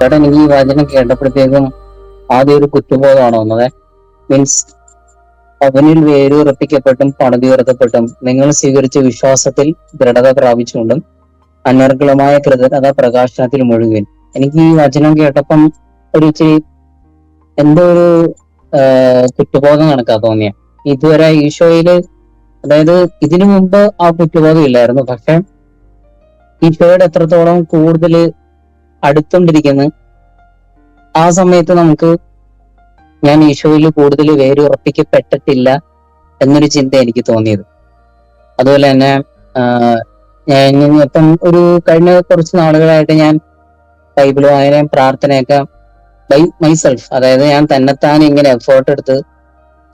ചേട്ടാ എനിക്ക് ഈ വചനം കേട്ടപ്പോഴത്തേക്കും ആദ്യം ഒരു കുറ്റബോധമാണ് വന്നത്. മീൻസ് അവനിൽ വേരുറപ്പിക്കപ്പെട്ടും പണിതുയർത്തപ്പെട്ടും നിങ്ങൾ സ്വീകരിച്ച വിശ്വാസത്തിൽ ദൃഢത പ്രാപിച്ചുകൊണ്ടും അനർഗളമായ കൃതജ്ഞത പ്രകാശനത്തിൽ മുഴുകുവിൻ. എനിക്ക് ഈ വചനം കേട്ടപ്പം ഒരു ഇച്ചിരി എന്തോ ഒരു കുറ്റബോധം കണക്കാ തോന്നിയ. ഇതുവരെ ഈശോയിൽ അതായത് ഇതിനു മുമ്പ് ആ കുറ്റബോധം ഇല്ലായിരുന്നു. പക്ഷെ ഈശോയുടെ എത്രത്തോളം കൂടുതൽ അടുത്തോണ്ടിരിക്കുന്നു ആ സമയത്ത് നമുക്ക് ഞാൻ ഈശോയിൽ കൂടുതൽ വേരുറപ്പിക്കപ്പെട്ടിട്ടില്ല എന്നൊരു ചിന്ത എനിക്ക് തോന്നിയത്. അതുപോലെ തന്നെ ഞാൻ ഇപ്പം ഒരു കഴിഞ്ഞ കുറച്ച് നാളുകളായിട്ട് ഞാൻ ബൈബിൾ വായനയും പ്രാർത്ഥനയൊക്കെ ബൈ മൈസെൽഫ് അതായത് ഞാൻ തന്നെത്താൻ ഇങ്ങനെ എഫേർട്ട് എടുത്ത്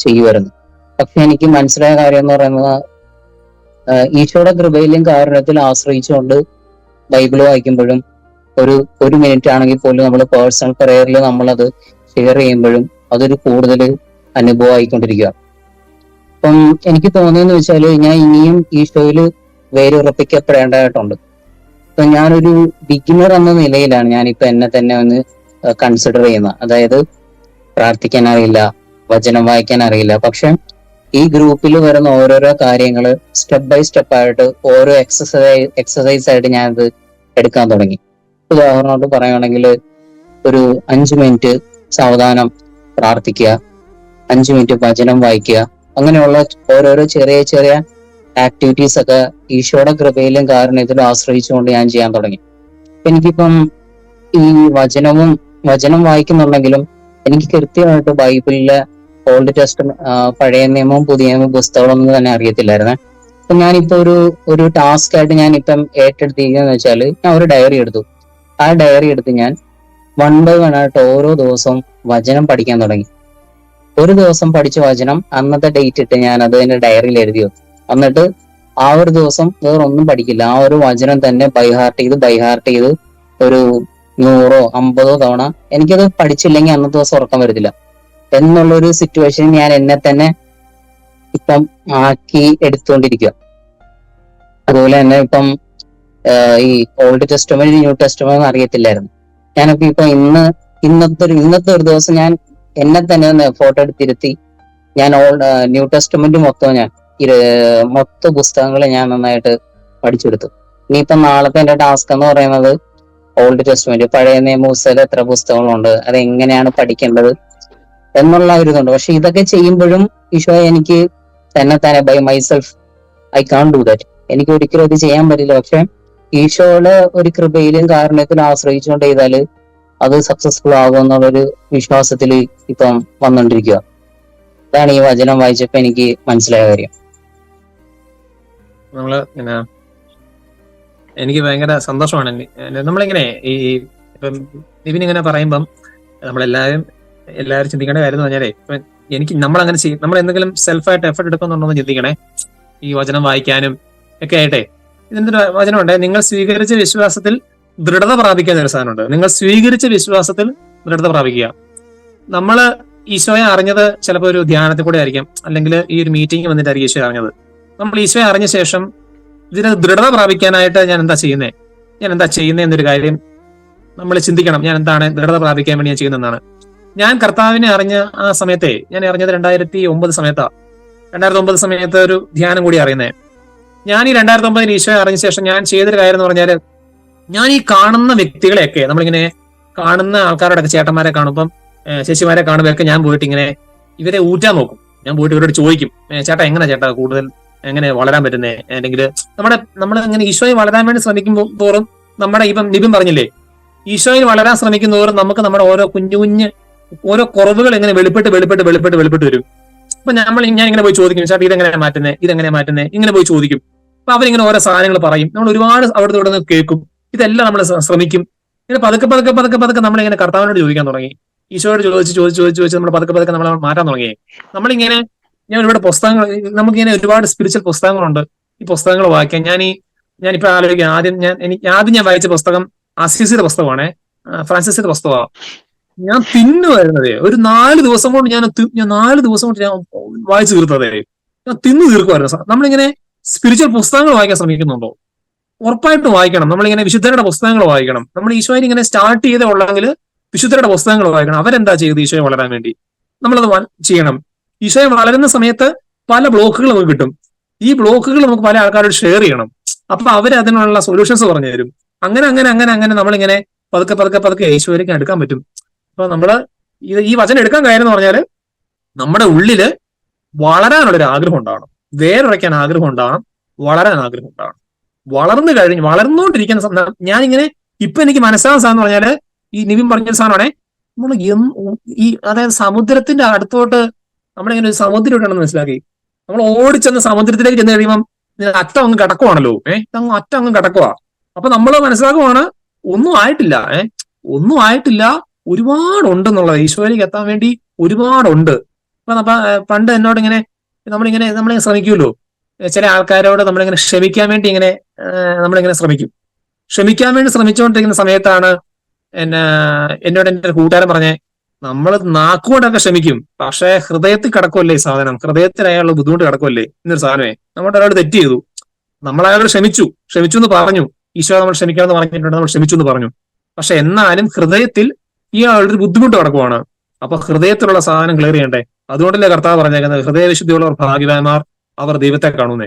ചെയ്യുമായിരുന്നു പക്ഷെ എനിക്ക് മനസ്സിലായ കാര്യം എന്ന് പറയുന്നത് ഈശോയുടെ കൃപയിലും കാരുണ്യത്തിലും ആശ്രയിച്ചുകൊണ്ട് ബൈബിൾ വായിക്കുമ്പോഴും ഒരു ഒരു മിനിറ്റ് ആണെങ്കിൽ പോലും നമ്മൾ പേഴ്സണൽ പ്രയറിൽ അത് ഷെയർ ചെയ്യുമ്പോഴും അതൊരു കൂടുതൽ അനുഭവം ആയിക്കൊണ്ടിരിക്കുക അപ്പം എനിക്ക് തോന്നിയെന്ന് വെച്ചാൽ ഞാൻ ഇനിയും ഈ ഷോയിൽ വേരുറപ്പിക്കപ്പെടേണ്ടതായിട്ടുണ്ട്. അപ്പൊ ഞാനൊരു ബിഗിനർ എന്ന നിലയിലാണ് ഞാനിപ്പോ എന്നെ തന്നെ ഒന്ന് കൺസിഡർ ചെയ്യുന്നത്. അതായത് പ്രാർത്ഥിക്കാൻ അറിയില്ല വചനം വായിക്കാൻ അറിയില്ല പക്ഷെ ഈ ഗ്രൂപ്പിൽ വരുന്ന ഓരോരോ കാര്യങ്ങൾ സ്റ്റെപ്പ് ബൈ സ്റ്റെപ്പ് ആയിട്ട് ഓരോ എക്സസൈസ് എക്സസൈസ് ആയിട്ട് ഞാനത് എടുക്കാൻ തുടങ്ങി. ഉദാഹരണമായിട്ട് പറയുകയാണെങ്കിൽ ഒരു അഞ്ചു മിനിറ്റ് സാവധാനം പ്രാർത്ഥിക്കുക അഞ്ചു മിനിറ്റ് വചനം വായിക്കുക അങ്ങനെയുള്ള ഓരോരോ ചെറിയ ചെറിയ ആക്ടിവിറ്റീസ് ഒക്കെ ഈശോയുടെ കൃപയിലും കാരണത്തിലും ആശ്രയിച്ചുകൊണ്ട് ഞാൻ ചെയ്യാൻ തുടങ്ങി. എനിക്കിപ്പം ഈ വചനവും വചനം വായിക്കുന്നുണ്ടെങ്കിലും എനിക്ക് കൃത്യമായിട്ട് ബൈബിളിലെ ഓൾഡ് ടെസ്റ്റ് പഴയ നിയമവും പുതിയ നിയമവും പുസ്തകങ്ങളൊന്നും തന്നെ അറിയത്തില്ലായിരുന്നേ. അപ്പൊ ഞാനിപ്പോ ഒരു ഒരു ടാസ്ക് ആയിട്ട് ഞാൻ ഇപ്പം ഏറ്റെടുത്തിരിക്കുന്നത് വെച്ചാൽ ഞാൻ ഒരു ഡയറി എടുത്തു. ആ ഡയറി എടുത്ത് ഞാൻ വൺ ബൈ വൺ ആയിട്ട് ഓരോ ദിവസവും വചനം പഠിക്കാൻ തുടങ്ങി. ഒരു ദിവസം പഠിച്ച വചനം അന്നത്തെ ഡേറ്റ് ഇട്ട് ഞാൻ അത് എന്റെ ഡയറിയിൽ എഴുതി വെക്കും എന്നിട്ട് ആ ഒരു ദിവസം വേറൊന്നും പഠിക്കില്ല. ആ ഒരു വചനം തന്നെ ബൈഹാർട്ട് ചെയ്ത് ബൈഹാർട്ട് ചെയ്ത് ഒരു നൂറോ അമ്പതോ തവണ എനിക്കത് പഠിച്ചില്ലെങ്കിൽ അന്നത്തെ ദിവസം ഉറക്കം വരത്തില്ല. എന്നുള്ള ഒരു സിറ്റുവേഷൻ ഞാൻ എന്നെ തന്നെ ഇപ്പം ആക്കി എടുത്തുകൊണ്ടിരിക്കുക അതുപോലെ തന്നെ ഇപ്പം ഈ ഓൾഡ് ടെസ്റ്റമെന്റ് ന്യൂ ടെസ്റ്റമെന്റ് അറിയത്തില്ലായിരുന്നു. ഞാനപ്പോ ഇപ്പൊ ഇന്ന് ഇന്നത്തെ ഒരു ഇന്നത്തെ ഒരു ദിവസം ഞാൻ എന്നെ തന്നെ ഒന്ന് ഫോട്ടോ എടുത്തിരുത്തി. ഞാൻ ഓൾഡ് ന്യൂ ടെസ്റ്റമെന്റ് മൊത്തം ഞാൻ മൊത്ത പുസ്തകങ്ങൾ ഞാൻ നന്നായിട്ട് പഠിച്ചെടുത്തു. ഇനിയിപ്പം നാളത്തെ എന്റെ ടാസ്ക് എന്ന് പറയുന്നത് ഓൾഡ് ടെസ്റ്റ്മെന്റ് പഴയ നിയമപുസ്തകം എത്ര പുസ്തകങ്ങളുണ്ട് അത് എങ്ങനെയാണ് പഠിക്കേണ്ടത് എന്നുള്ള ഒരു ഇതുണ്ട്. പക്ഷെ ഇതൊക്കെ ചെയ്യുമ്പോഴും ഈശോ എനിക്ക് തന്നെ തന്നെ by myself I can do that എനിക്ക് ഒരിക്കലും അത് ചെയ്യാൻ പറ്റില്ല. പക്ഷെ ഈശോയുടെ ഒരു കൃപയിലും കാരണത്തിലും ആശ്രയിച്ചുകൊണ്ട് ചെയ്താൽ അത് സക്സസ്ഫുൾ ആകും എന്നുള്ളൊരു വിശ്വാസത്തിൽ ഇപ്പം വന്നുകൊണ്ടിരിക്കുക അതാണ് ഈ വചനം വായിച്ചപ്പോ എനിക്ക് മനസ്സിലായ കാര്യം. നമ്മൾ പിന്നെ എനിക്ക് ഭയങ്കര സന്തോഷമാണ്. നമ്മളിങ്ങനെ ഈ ഇപ്പം നിവിൻ ഇങ്ങനെ പറയുമ്പം നമ്മളെല്ലാവരും എല്ലാവരും ചിന്തിക്കേണ്ട കാര്യം എന്ന് പറഞ്ഞാലേ ഇപ്പം എനിക്ക് നമ്മൾ അങ്ങനെ ചെയ്യും നമ്മൾ എന്തെങ്കിലും സെൽഫായിട്ട് എഫർട്ട് എടുക്കുന്നുണ്ടോ എന്ന് ചിന്തിക്കണേ. ഈ വചനം വായിക്കാനും ഒക്കെ ആയിട്ടെ. ഇതിന്റെ വചനമുണ്ട്? നിങ്ങൾ സ്വീകരിച്ച വിശ്വാസത്തിൽ ദൃഢത പ്രാപിക്കാൻ ഒരു സാധനമുണ്ട്. നിങ്ങൾ സ്വീകരിച്ച വിശ്വാസത്തിൽ ദൃഢത പ്രാപിക്കുക. നമ്മൾ ഈശോയെ അറിഞ്ഞത് ചിലപ്പോൾ ഒരു ധ്യാനത്തിൽ കൂടെ ആയിരിക്കാം. അല്ലെങ്കിൽ ഈ ഒരു മീറ്റിംഗ് വന്നിട്ടായിരിക്കും ഈശോയെ അറിഞ്ഞത്. നമ്മൾ ഈശോയെ അറിഞ്ഞ ശേഷം ഇതിന് ദൃഢത പ്രാപിക്കാനായിട്ട് ഞാൻ എന്താ ചെയ്യുന്നത് ഞാൻ എന്താ ചെയ്യുന്നത് എന്നൊരു കാര്യം നമ്മൾ ചിന്തിക്കണം. ഞാൻ എന്താണ് ദൃഢത പ്രാപിക്കാൻ വേണ്ടി ഞാൻ ചെയ്യുന്നതെന്നാണ്. ഞാൻ കർത്താവിനെ അറിഞ്ഞ ആ സമയത്തെ ഞാൻ അറിഞ്ഞത് രണ്ടായിരത്തി ഒമ്പത് സമയത്താ. രണ്ടായിരത്തി ഒമ്പത് സമയത്ത് ഒരു ധ്യാനം കൂടി അറിയുന്നത് ഞാൻ ഈ രണ്ടായിരത്തി ഒമ്പതിന് ഈശോയെ അറിഞ്ഞ ശേഷം ഞാൻ ചെയ്തൊരു കാര്യം എന്ന് പറഞ്ഞാൽ ഞാൻ ഈ കാണുന്ന വ്യക്തികളെയൊക്കെ നമ്മളിങ്ങനെ കാണുന്ന ആൾക്കാരുടെ ഒക്കെ ചേട്ടന്മാരെ കാണുമ്പം ശശിമാരെ കാണുമ്പോഴൊക്കെ ഞാൻ പോയിട്ട് ഇങ്ങനെ ഇവരെ ഊറ്റാൻ നോക്കും. ഞാൻ പോയിട്ട് ഇവരോട് ചോദിക്കും ചേട്ടാ എങ്ങനെ ചേട്ടാ കൂടുതൽ എങ്ങനെ വളരാൻ പറ്റുന്നേ? അല്ലെങ്കിൽ നമ്മുടെ നമ്മൾ ഇങ്ങനെ ഈശോയിൽ വളരാൻ വേണ്ടി ശ്രമിക്കുമ്പോൾ തോറും നമ്മുടെ ഇപ്പം നിബിൻ പറഞ്ഞില്ലേ ഈശോയിൽ വളരാൻ ശ്രമിക്കുന്നതോറും നമുക്ക് നമ്മുടെ ഓരോ കുഞ്ഞു കുഞ്ഞ് ഓരോ കുറവുകൾ ഇങ്ങനെ വെളിപ്പെട്ട് വെളിപ്പെട്ട് വെളിപ്പെട്ട് വെളിപ്പെട്ട് വരും. അപ്പൊ നമ്മൾ ഞാൻ ഇങ്ങനെ പോയി ചോദിക്കും ചേട്ടാ ഇതെങ്ങനെ മാറ്റുന്നേ? ഇതെങ്ങനെ മാറ്റുന്നേ? ഇങ്ങനെ പോയി ചോദിക്കും. അപ്പൊ അവരിങ്ങനെ ഓരോ സാധനങ്ങൾ പറയും. നമ്മൾ ഒരുപാട് അവിടുത്തെ ഇവിടെ നിന്ന് കേൾക്കും. ഇതെല്ലാം നമ്മൾ ശ്രമിക്കും. ഇങ്ങനെ പതുക്കെ പതുക്കെ പതുക്കെ പതുക്കെ നമ്മളിങ്ങനെ കർത്താവിനോട് ചോദിക്കാൻ തുടങ്ങി. ഈശോയോട് ചോദിച്ച് ചോദിച്ച് ചോദിച്ച് ചോദിച്ച് നമ്മൾ പതുക്കെ പതുക്കെ നമ്മൾ മാറ്റാൻ തുടങ്ങി. നമ്മളിങ്ങനെ ഞാൻ ഒരുപാട് പുസ്തകങ്ങൾ നമുക്കിങ്ങനെ ഒരുപാട് സ്പിരിച്വൽ പുസ്തകങ്ങളുണ്ട്. ഈ പുസ്തകങ്ങൾ വായിക്കാൻ. ഞാൻ ഈ ഞാൻ ഇപ്പൊ ആലോചിക്കാം. ആദ്യം ഞാൻ എനിക്ക് ആദ്യം ഞാൻ വായിച്ച പുസ്തകം അസീസിയുടെ പുസ്തകമാണ്. ഫ്രാൻസിസിന്റെ പുസ്തകമാണ്. ഞാൻ തിന്നുമായിരുന്നതേ ഒരു നാല് ദിവസം കൊണ്ട് ഞാൻ ഞാൻ നാല് ദിവസം കൊണ്ട് ഞാൻ വായിച്ചു തീർത്തതേ. ഞാൻ തിന്നു തീർക്കുമായിരുന്നു. നമ്മളിങ്ങനെ സ്പിരിച്വൽ പുസ്തകങ്ങൾ വായിക്കാൻ ശ്രമിക്കുന്നുണ്ടോ? ഉറപ്പായിട്ടും വായിക്കണം. നമ്മളിങ്ങനെ വിശുദ്ധരുടെ പുസ്തകങ്ങൾ വായിക്കണം. നമ്മൾ ഈശോയിൽ ഇങ്ങനെ സ്റ്റാർട്ട് ചെയ്തേ ഉള്ളെങ്കിൽ വിശുദ്ധരുടെ പുസ്തകങ്ങൾ വായിക്കണം. അവരെന്താ ചെയ്ത് ഈശോയെ വളരാൻ വേണ്ടി? നമ്മളത് ചെയ്യണം. ഈശോയെ വളരുന്ന സമയത്ത് പല ബ്ലോക്കുകൾ നമുക്ക് കിട്ടും. ഈ ബ്ലോക്കുകൾ നമുക്ക് പല ആൾക്കാരോട് ഷെയർ ചെയ്യണം. അപ്പൊ അവർ അതിനുള്ള സൊല്യൂഷൻസ് പറഞ്ഞു തരും. അങ്ങനെ അങ്ങനെ അങ്ങനെ അങ്ങനെ നമ്മളിങ്ങനെ പതുക്കെ പതുക്കെ പതുക്കെ ഈശോയിലേക്ക് എടുക്കാൻ പറ്റും. അപ്പൊ നമ്മൾ ഈ വചനം എടുക്കാൻ കാര്യം എന്ന് പറഞ്ഞാൽ നമ്മുടെ ഉള്ളിൽ വളരാനുള്ളൊരു ആഗ്രഹം ഉണ്ടാവണം. വേരുറയ്ക്കാൻ ആഗ്രഹം ഉണ്ടാവണം വളരാൻ ആഗ്രഹം ഉണ്ടാവണം വളർന്നു കഴിഞ്ഞ് വളർന്നുകൊണ്ടിരിക്കുന്ന ഞാനിങ്ങനെ ഇപ്പൊ എനിക്ക് മനസ്സിലാവുന്ന സാധനം പറഞ്ഞാൽ ഈ നിവിൻ പറഞ്ഞ സാധനമാണേ. നമ്മൾ ഈ അതായത് സമുദ്രത്തിന്റെ അടുത്തോട്ട് നമ്മളിങ്ങനെ ഒരു സമുദ്രം ഇട്ടാണെന്ന് മനസ്സിലാക്കി. നമ്മൾ ഓടിച്ചെന്ന് സമുദ്രത്തിലേക്ക് ചെന്ന് കഴിയുമ്പം അറ്റം അങ്ങ് കിടക്കുവാണല്ലോ ഏഹ് അങ്ങ് അറ്റം അങ്ങ് കിടക്കുവാ. അപ്പൊ നമ്മൾ മനസ്സിലാക്കുവാണ് ഒന്നും ആയിട്ടില്ല ഏഹ് ഒന്നും ആയിട്ടില്ല ഒരുപാടുണ്ടെന്നുള്ളത് ഈശോയിലേക്ക് എത്താൻ വേണ്ടി ഒരുപാടുണ്ട്. അപ്പൊ പണ്ട് എന്നോട് ഇങ്ങനെ നമ്മളിങ്ങനെ നമ്മളിങ്ങനെ ശ്രമിക്കുമല്ലോ ചില ആൾക്കാരോട് നമ്മളിങ്ങനെ ക്ഷമിക്കാൻ വേണ്ടി ഇങ്ങനെ നമ്മളിങ്ങനെ ശ്രമിക്കും. ക്ഷമിക്കാൻ വേണ്ടി ശ്രമിച്ചുകൊണ്ടിരിക്കുന്ന സമയത്താണ് എന്നെ എന്നോട് ഒരു കൂട്ടുകാരൻ പറഞ്ഞേ നമ്മൾ നാക്കുകൊണ്ടൊക്കെ ക്ഷമിക്കും പക്ഷേ ഹൃദയത്തിൽ കിടക്കുമല്ലേ ഈ സാധനം? ഹൃദയത്തിൽ അയാളുടെ ബുദ്ധിമുട്ട് കിടക്കുമല്ലേ എന്നൊരു സാധനമേ. നമ്മുടെ ഒരാൾ തെറ്റ് ചെയ്തു. നമ്മൾ അയാളോട് ക്ഷമിച്ചു. ക്ഷമിച്ചു എന്ന് പറഞ്ഞു. ഈശോ നമ്മൾ ക്ഷമിക്കണമെന്ന് പറഞ്ഞിട്ടുണ്ട്. നമ്മൾ ക്ഷമിച്ചു എന്ന് പറഞ്ഞു. പക്ഷെ എന്നാലും ഹൃദയത്തിൽ ഈ ആളൊരു ബുദ്ധിമുട്ട് കിടക്കുവാണ്. അപ്പൊ ഹൃദയത്തിലുള്ള സാധനം ക്ലിയർ ചെയ്യണ്ടേ? അതുകൊണ്ടല്ലേ കർത്താവ് പറഞ്ഞേക്കുന്നത്? ഹൃദയവിശുദ്ധിയുള്ളവർ ഭാഗ്യവാന്മാർ അവർ ദൈവത്തെ കാണുന്നേ.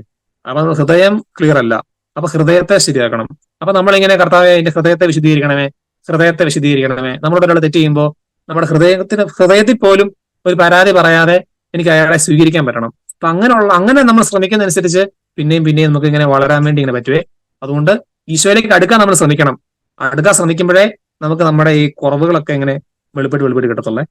അപ്പൊ ഹൃദയം ക്ലിയർ അല്ല. അപ്പൊ ഹൃദയത്തെ ശരിയാക്കണം. അപ്പൊ നമ്മളിങ്ങനെ കർത്താവെ എന്റെ ഹൃദയത്തെ വിശദീകരിക്കണമേ ഹൃദയത്തെ വിശദീകരിക്കണമേ നമ്മളോട് ഒരാൾ തെറ്റ് ചെയ്യുമ്പോൾ നമ്മുടെ ഹൃദയത്തിന് ഹൃദയത്തിൽ പോലും ഒരു പരാതി പറയാതെ എനിക്ക് അയാളെ സ്വീകരിക്കാൻ പറ്റണം. അപ്പൊ അങ്ങനെയുള്ള അങ്ങനെ നമ്മൾ ശ്രമിക്കുന്നതനുസരിച്ച് പിന്നെയും പിന്നെയും നമുക്ക് ഇങ്ങനെ വളരാൻ വേണ്ടി ഇങ്ങനെ പറ്റുവേ. അതുകൊണ്ട് ഈശോയിലേക്ക് അടുക്കാൻ നമ്മൾ ശ്രമിക്കണം. അടുക്കാൻ ശ്രമിക്കുമ്പോഴേ നമുക്ക് നമ്മുടെ ഈ കുറവുകളൊക്കെ ഇങ്ങനെ വെളിപ്പെട്ട് വെളിപ്പെട്ട് കിട്ടത്തുള്ളേ.